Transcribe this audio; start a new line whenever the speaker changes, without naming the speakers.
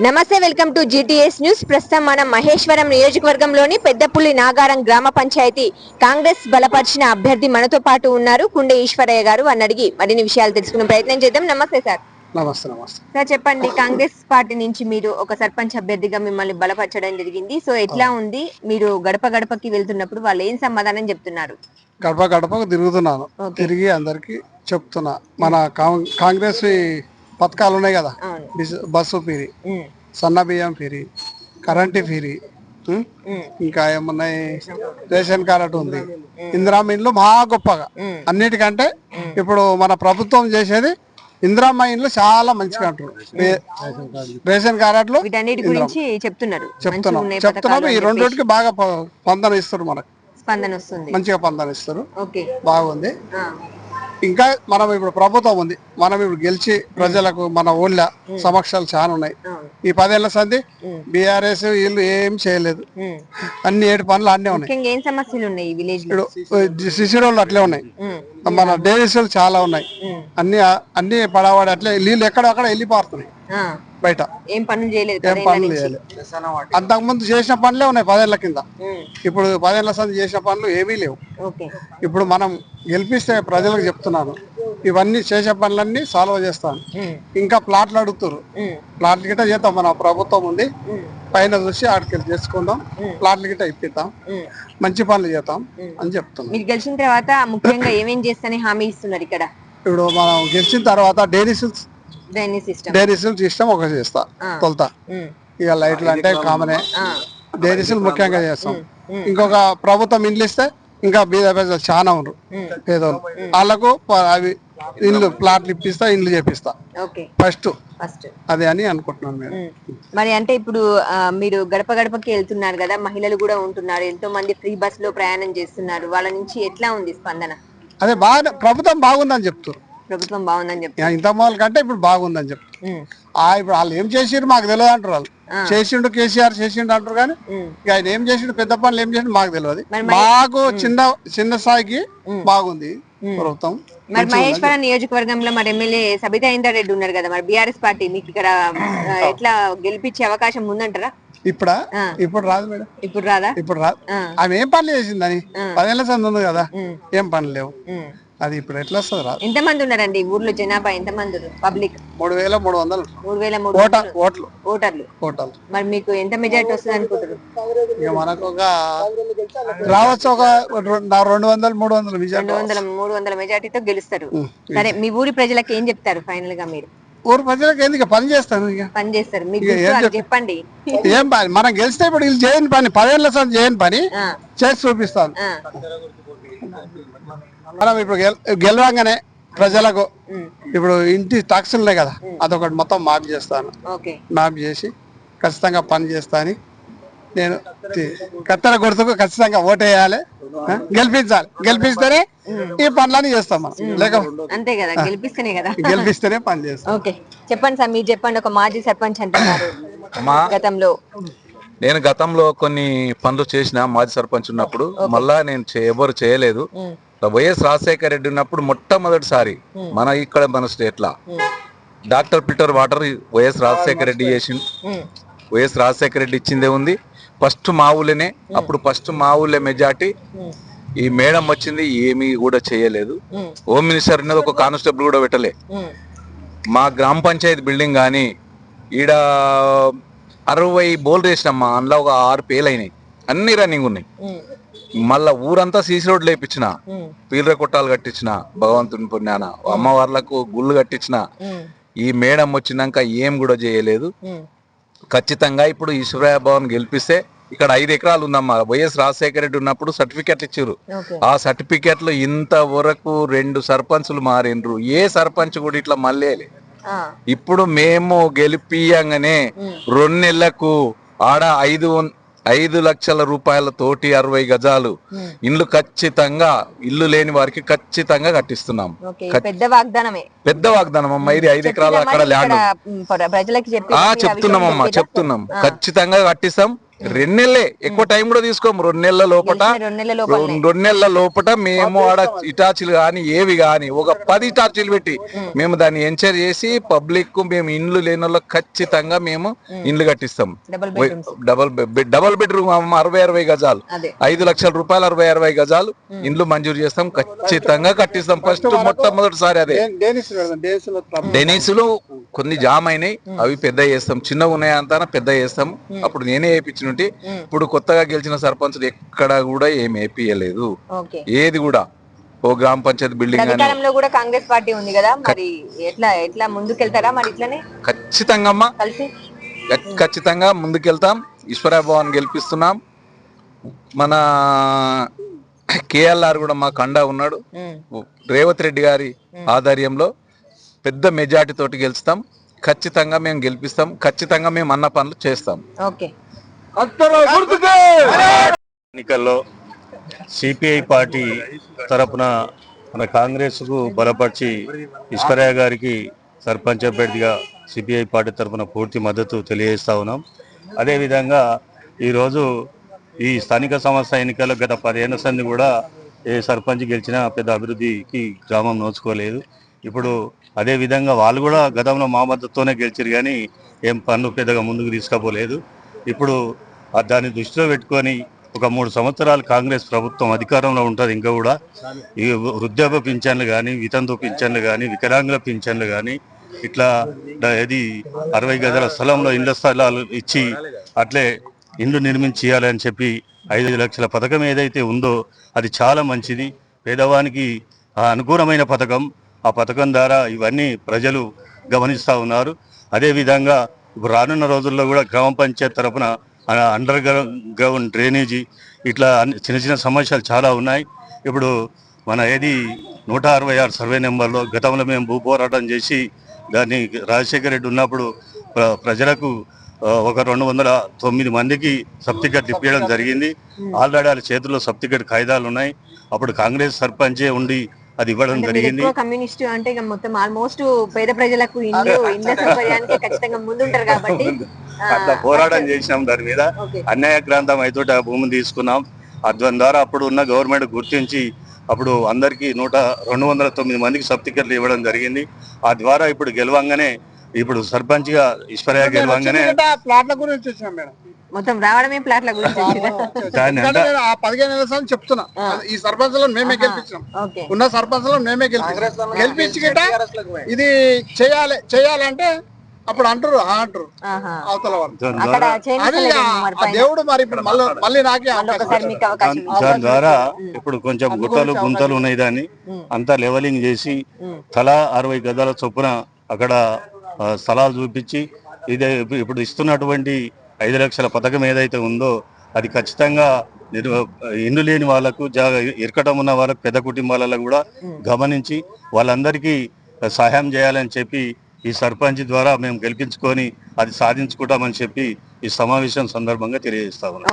నమస్తే welcome to GTS news ప్రస్తుతం మనం మహేశ్వరం నియోజకవర్గంలోని పెద్దపుల్లి నాగారం గ్రామ పంచాయతీ కాంగ్రెస్ బలపరిచిన అభ్యర్థి మనతో పాటు ఉన్నారు కుండే ఈశ్వరయ్య గారు. అని అడిగి మరిన్ని విషయాలు తెలుసుకునే ప్రయత్నం చేద్దాం. నమస్తే సార్.
నమస్తే నమస్తే.
సార్ చెప్పండి. కాంగ్రెస్ పార్టీ నుంచి మీరు ఒక సర్పంచ్ అభ్యర్థిగా మిమ్మల్ని బలపరచడం జరిగింది. సో ఎట్లా ఉంది? మీరు గడప గడపకి వెళ్తున్నప్పుడు వాళ్ళు ఏం సమాధానం చెప్తున్నారు?
గడప గడపకు తిరుగుతున్నాను. తిరిగి అందరికి చెప్తున్నా. మన కాంగ్రెస్ పథకాలు ఉన్నాయి కదా బస్సు ఫీరి సన్న బియ్యం ఫీరి కరెంటు ఫీరి ఇంకా ఏమున్నాయి? Ration card. ఉంది. ఇందిరామ్మ ఇండ్లు మహా గొప్పగా. అన్నిటికంటే ఇప్పుడు మన ప్రభుత్వం చేసేది ఇందిరామ్మ ఇండ్లు చాలా మంచిగా అంటారు రే- రేషన్ కార్డులు
గురించి చెప్తున్నారు.
చెప్తున్నాం.
ఉన్నాయి
చెప్తున్నాం.
పథకాలు
ఈ రెండింటికి బాగా స్పందన ఇస్తారు మనకు.
చెప్పి స్పందన వస్తుంది.
మంచిగా స్పందన ఇస్తారు. బాగుంది. ఇంకా మనం ఇప్పుడు ప్రభుత్వం ఉంది. మనం ఇప్పుడు గెలిచి ప్రజలకు మన ఊళ్ళ సమస్యలు చాలా ఉన్నాయి. ఈ పదేళ్ళ సంధి
ఉమ్.
బీఆర్ఎస్ వీళ్ళు ఏం చేయలేదు. అన్ని ఏడు పనులు అన్నీ ఉన్నాయి. సిసిరోళ్ళు అట్లే ఉన్నాయి. మన డైరీస్లు చాలా ఉన్నాయి.
ఉమ్,
అన్ని అన్ని పడవాడి అట్లే నీళ్ళు ఎక్కడక్కడ వెళ్ళిపోతున్నాయి
ఆ,
బయట.
ఏం పనులు చేయలేదు
ఏం పనులు. చేయాలి అంతకుముందు చేసిన పనులే ఉన్నాయి పదేళ్ళ కింద.
ఉమ్,
ఇప్పుడు పదేళ్ళ సంధి చేసిన పనులు ఏమీ లేవు.
ఓకే.
ఇప్పుడు మనం గెలిపిస్తే ప్రజలకు చెప్తున్నాను. ఇవన్నీ చేసే పనులన్నీ సాల్వ్ చేస్తాను. ఇంకా ప్లాట్లు అడుగుతారు ప్లాట్లు గిట్ట చేద్దాం మన ప్రభుత్వం ఉంది. పైన చూసి ఆడికి చేసుకుందాం. ప్లాట్లు గిట్ట ఇప్పిద్దాం. మంచి పనులు చేద్దాం అని చెప్తున్నాం
మీరు గెలిచిన తర్వాత ముఖ్యంగా ఏమేం చేస్తానని హామీ ఇస్తున్నారు ఇక్కడ?
ఇప్పుడు మనం గెలిచిన తర్వాత డైరీ సిల్స్
సిస్టమ్
డైరీ సిల్స్ ఇష్టం ఒక చేస్తా తొలుత. ఇక లైట్లు అంటే కామనే డైరీ సిల్ ముఖ్యంగా చేస్తాం. ఇంకొక ప్రభుత్వం ఇండ్లు ఇస్తే ఇంకా బీద ప్రజలు చాలా ఉన్నారు. పేదోళ్ళు. వాళ్ళకు అవి ఇండ్లు ప్లాట్లు ఇప్పిస్తా ఇండ్లు చేపిస్తా.
ఓకే.
ఫస్ట్.
ఫస్ట్.
అది అని అనుకుంటున్నాను నేను
మరి అంటే ఇప్పుడు మీరు గడప గడపకి వెళ్తున్నారు కదా మహిళలు కూడా ఉంటున్నారు ఎంతో మంది ఫ్రీ బస్లో ప్రయాణం చేస్తున్నారు. వాళ్ళ నుంచి ఎట్లా ఉంది స్పందన?
అదే బాగా ప్రభుత్వం బాగుందని చెప్తారు.
ప్రభుత్వం బాగుందని చెప్పి.
ఇంత మొదలు కంటే ఇప్పుడు బాగుందని
ఉమ్,
ఆ ఇప్పుడు వాళ్ళు ఏం చేసిరు మాకు తెలియదు అంటారు వాళ్ళు. చేసిండు కేసీఆర్ చేసిండు అంటారు కానీ ఇక ఆయన ఏం చేసిండు పెద్ద పనులు ఏం చేసిండు మాకు తెలియదు. మాకు చిన్న చిన్న స్థాయికి బాగుంది ప్రభుత్వం.
మరి మహేశ్వరం నియోజకవర్గంలో మరి ఎమ్మెల్యే సబితా ఇందర్ రెడ్డి ఉన్నారు కదా మరి బీఆర్ఎస్ పార్టీ మీకు ఇక్కడ ఎట్లా గెలిపించే అవకాశం ఉందంటారా?
ఇప్పుడా. ఇప్పుడు రాదు మేడం.
ఇప్పుడు రాదా?
ఇప్పుడు రాదు ఆమె ఏం పనులు చేసిందని పదేళ్ళ సంది ఉంది కదా. ఏం పనులు లేవు. అది ఇప్పుడు ఎట్లా వస్తుంది
ఎంత మంది ఉన్నారండి ఊర్లో జనాభా ఎంత మంది పబ్లిక్
మూడు వేల మూడు వందలు
మూడు వేల మూడు
ఓట ఓట్లు.
ఓటర్లు.
ఓటర్లు.
మరి మీకు ఎంత మెజారిటీ వస్తుంది అనుకుంటారు
మనకు ఒక రావచ్చు ఒక రెండు వందలు మూడు వందలు
రెండు వందల మూడు వందల మెజార్టీతో గెలుస్తారు. సరే మీ ఊరి ప్రజలకు ఏం చెప్తారు ఫైనల్గా మీరు?
ఊరు ప్రజలకు ఎందుకు పని చేస్తాను
పని చేస్తారు. మీకు చెప్పండి.
ఏం పని? మనం గెలిస్తే ఇప్పుడు వీళ్ళు చేయని పని పదేళ్ళ సంది చేయని పని చేసి చూపిస్తాను. మనం ఇప్పుడు గెల- గెలవంగానే ప్రజలకు ఇప్పుడు ఇంటి టాక్సులు ఉన్నాయి కదా అదొకటి మొత్తం మాఫ్ చేస్తాను.
ఓకే.
మాఫ్ చేసి ఖచ్చితంగా పని చేస్తా అని నేను కత్తెర గుర్తుకు ఖచ్చితంగా ఓటేయాలి? గెలిపించాలి. గెలిపిస్తేనే ఈ పనులన్నీ చేస్తాం మనం. లేక
అంతే కదా. గెలిపిస్తేనే కదా.
గెలిపిస్తేనే పని చేస్తాం.
ఓకే. చెప్పండి సార్ మీరు చెప్పండి. ఒక మాజీ సర్పంచ్ అంటున్నారు గతంలో.
నేను గతంలో కొన్ని పనులు చేసిన మాజీ సర్పంచ్ ఉన్నప్పుడు మళ్ళా నేను ఎవరు చేయలేదు. వైఎస్ రాజశేఖర రెడ్డి ఉన్నప్పుడు మొట్టమొదటిసారి మన ఇక్కడ మన స్టేట్ లా.
ఉమ్,
doctor filter water YS Rajasekhara Reddy చేసిండు.
ఉమ్,
వైఎస్ రాజశేఖర రెడ్డి ఇచ్చిందే ఉంది. ఫస్ట్ మా ఊళ్ళోనే అప్పుడు ఫస్ట్ మా ఊళ్ళో మెజార్టీ. ఈ మేడం వచ్చింది ఏమీ కూడా చేయలేదు. హోమ్ మినిస్టర్ అనేది ఒక కానిస్టేబుల్ కూడా పెట్టలే. మా గ్రామ పంచాయతీ బిల్డింగ్ కానీ ఈడ అరవై బోల్ వేసినమ్మా అందులో ఒక ఆరు పేలు అయినాయి. అన్ని రన్నింగ్ ఉన్నాయి. మళ్ళా ఊరంతా సీసీ రోడ్లు వేయించిన పీలర కొట్టాలు కట్టించిన భగవంతుని పుణ్యాన అమ్మవార్లకు గుళ్ళు కట్టించిన ఈ మేడం వచ్చినాక ఏం కూడా చేయలేదు. ఖచ్చితంగా ఇప్పుడు ఈశ్వరయ్య భవన్ గెలిపిస్తే ఇక్కడ ఐదు ఎకరాలు ఉందమ్మా. వైఎస్ రాజశేఖర రెడ్డి ఉన్నప్పుడు సర్టిఫికెట్లు ఇచ్చారు. ఆ సర్టిఫికెట్లు ఇంతవరకు రెండు సర్పంచులు మారిండ్రు. ఏ సర్పంచ్ కూడా ఇట్లా మళ్ళీ ఇప్పుడు మేము గెలిపియంగానే రెండు నెలలకు ఆడ ఐదు ఐదు లక్షల రూపాయల తోటి అరవై గజాలు.
ఉమ్.
ఇల్లు ఖచ్చితంగా ఇల్లు లేని వారికి ఖచ్చితంగా కట్టిస్తున్నాం.
పెద్ద వాగ్దానమే.
పెద్ద వాగ్దానం అమ్మ ఇది ఐదు ఎకరాలు అక్కడ ల్యాండ్.
ఇక్కడ, ఉమ్, ప్ర- ప్రజలకి చెప్పి
ఆ
మీరు ఆ విషయం
చెప్తున్నాం. అమ్మా
చెప్పేదా?
చెప్తున్నాం ఖచ్చితంగా కట్టిస్తాం. రెండు నెలలే ఎక్కువ టైం కూడా తీసుకోము. రెండు నెలల లోపట.
రెండు నెలల
లోపట మేము ఆడ ఇటాచీలు కానీ ఏవి కానీ ఒక పది ఇటాచీలు పెట్టి మేము. దాన్ని ఎంచర్ చేసి పబ్లిక్కు మేము ఇండ్లు లేని వాళ్ళకి ఖచ్చితంగా మేము ఇండ్లు కట్టిస్తాం.
Double
double bed double bedroom అరవై అరవై గజాలు.
అదే.
ఐదు లక్షల రూపాయలు అరవై అరవై గజాలు ఇండ్లు మంజూరు చేస్తాం. ఖచ్చితంగా కట్టిస్తాం. ఫస్ట్ మొట్టమొదటిసారి అదే.
డేనిస్లో
కొన్ని జామ్ అయినాయి. అవి పెద్ద చేస్తాం. చిన్నగా ఉన్నాయి అంతా పెద్ద చేస్తాం. అప్పుడు నేనే వేయించినట్టు ఇప్పుడు కొత్తగా గెలిచిన సర్పంచులు ఎక్కడ కూడా ఏం వేపియలేదు
ఓకే.
ఏది కూడా ఓ గ్రామ పంచాయతీ బిల్డింగ్
అధికారంలో కూడా కాంగ్రెస్ పార్టీ ఉంది కదా మరి ఎట్లా ఎట్లా ముందుకెళ్తారా మరి ఇట్లనే?
ఖచ్చితంగా అమ్మా
కలిసి
ఖచ్చితంగా ముందుకెళ్తాం. ఈశ్వర భవన్ గెలిపిస్తున్నాం. మన కేఎల్ఆర్ కూడా మా కండా ఉన్నాడు. రేవంత్ రెడ్డి గారి ఆధ్వర్యంలో పెద్ద మెజార్టీ తోటి గెలుస్తాం. ఖచ్చితంగా మేము గెలిపిస్తాం. ఖచ్చితంగా మేము అన్న పనులు చేస్తాం.
ఓకే.
ఎన్నికల్లో సిపిఐ పార్టీ తరపున మన కాంగ్రెస్కు బలపరిచి ఈశ్వరయ్య గారికి సర్పంచ్ అభ్యర్థిగా సిపిఐ పార్టీ తరపున పూర్తి మద్దతు తెలియజేస్తా ఉన్నాం. అదేవిధంగా ఈరోజు ఈ స్థానిక సంస్థ ఎన్నికల్లో గత పదిహేను సంది కూడా ఏ సర్పంచ్ గెలిచినా పెద్ద అభివృద్ధికి గ్రామం నోచుకోలేదు. ఇప్పుడు అదేవిధంగా వాళ్ళు కూడా గతంలో మా మద్దతుతోనే గెలిచారు కానీ ఏం పనులు పెద్దగా ముందుకు తీసుకుపోలేదు. ఇప్పుడు దాన్ని దృష్టిలో పెట్టుకొని ఒక మూడు సంవత్సరాలు కాంగ్రెస్ ప్రభుత్వం అధికారంలో ఉంటుంది. ఇంకా కూడా ఈ వృద్ధాప్య పింఛన్లు కానీ వితంతు పింఛన్లు కానీ వికలాంగుల పింఛన్లు కానీ ఇట్లా ఇది అరవై గజాల స్థలంలో ఇండ్ల స్థలాలు ఇచ్చి అట్లే ఇండ్లు నిర్మించి ఇవ్వాలని చెప్పి ఐదు లక్షల పథకం ఏదైతే ఉందో అది చాలా మంచిది. పేదవానికి ఆ అనుకూలమైన పథకం ఆ పథకం ద్వారా ఇవన్నీ ప్రజలు గమనిస్తూ ఉన్నారు. అదేవిధంగా ఇప్పుడు రానున్న రోజుల్లో కూడా గ్రామ పంచాయత్ తరపున అండర్ గ్రౌండ్ డ్రైనేజీ ఇట్లా చిన్న చిన్న సమస్యలు చాలా ఉన్నాయి. ఇప్పుడు మన ఏది నూట అరవై ఆరు సర్వే నెంబర్లో గతంలో మేము భూ పోరాటం చేసి దాన్ని రాజశేఖర రెడ్డి ఉన్నప్పుడు ప్ర- ప్రజలకు ఒక రెండు వందల తొమ్మిది మందికి సబ్టికెట్ ఇప్పించడం జరిగింది. ఆల్రెడీ వాళ్ళ చేతుల్లో సబ్టికెట్ కాయిదాలు ఉన్నాయి. అప్పుడు కాంగ్రెస్ సర్పంచే ఉండి అది ఇవ్వడం జరిగింది.
కమ్యూనిస్ట్ అంటే ఇక మొత్తం ఆల్మోస్ట్ పేద ప్రజలకు ఇల్లు ఇళ్ళ సౌకర్యానికి ఖచ్చితంగా ముందుంటారు కాబట్టి
అట్లా పోరాటం చేసినాం దాని మీద. అన్యాయక్రాంతం అయితే ఆ భూమిని తీసుకున్నాం. అద్వం ద్వారా అప్పుడు ఉన్న గవర్నమెంట్ గుర్తించి అప్పుడు అందరికీ నూట రెండు వందల తొమ్మిది మందికి సబ్టికెట్లు ఇవ్వడం జరిగింది. ఆ ద్వారా ఇప్పుడు గెలవంగానే ఇప్పుడు సర్పంచ్గా ఈశ్వరయ్య గెలవంగానే
ప్లాట్ల గురించి వచ్చినాం మేడం.
మొత్తం రావడమే ప్లాట్ల గురించి
పదిహేను నెలల సార్లు చెప్తున్నా. ఈ సర్పంచ్లను మేమే గెలిపించాం ఉన్న సర్పంచ్లను మేమే గెలిపించాం గెలిపించి గిట్ట ఇది చేయాలి చేయాలంటే అప్పుడు అంటారు అంటారు. అవతల వాళ్ళు. దేవుడు మరి ఇప్పుడు మళ్ళీ మళ్ళీ నాకే
దాని- ద్వారా ఇప్పుడు కొంచెం గుట్టలు గుంతలు ఉన్నాయి దాన్ని. అంతా లెవలింగ్ చేసి. తలా అరవై గదాల చొప్పున అక్కడ స్థలాలు చూపించి ఇదే ఇప్పుడు- ఇస్తున్నటువంటి ఐదు లక్షల పథకం ఏదైతే ఉందో అది ఖచ్చితంగా నిర్వ ఇల్లు లేని వాళ్ళకు జాగ ఇరకటం ఉన్న వాళ్ళకు పెద్ద కుటుంబాలలో కూడా గమనించి వాళ్ళందరికీ సహాయం చేయాలని చెప్పి ఈ సర్పంచ్ ద్వారా మేము గెలిపించుకొని అది సాధించుకుంటామని చెప్పి ఈ సమావేశం సందర్భంగా తెలియజేస్తా ఉన్నాం.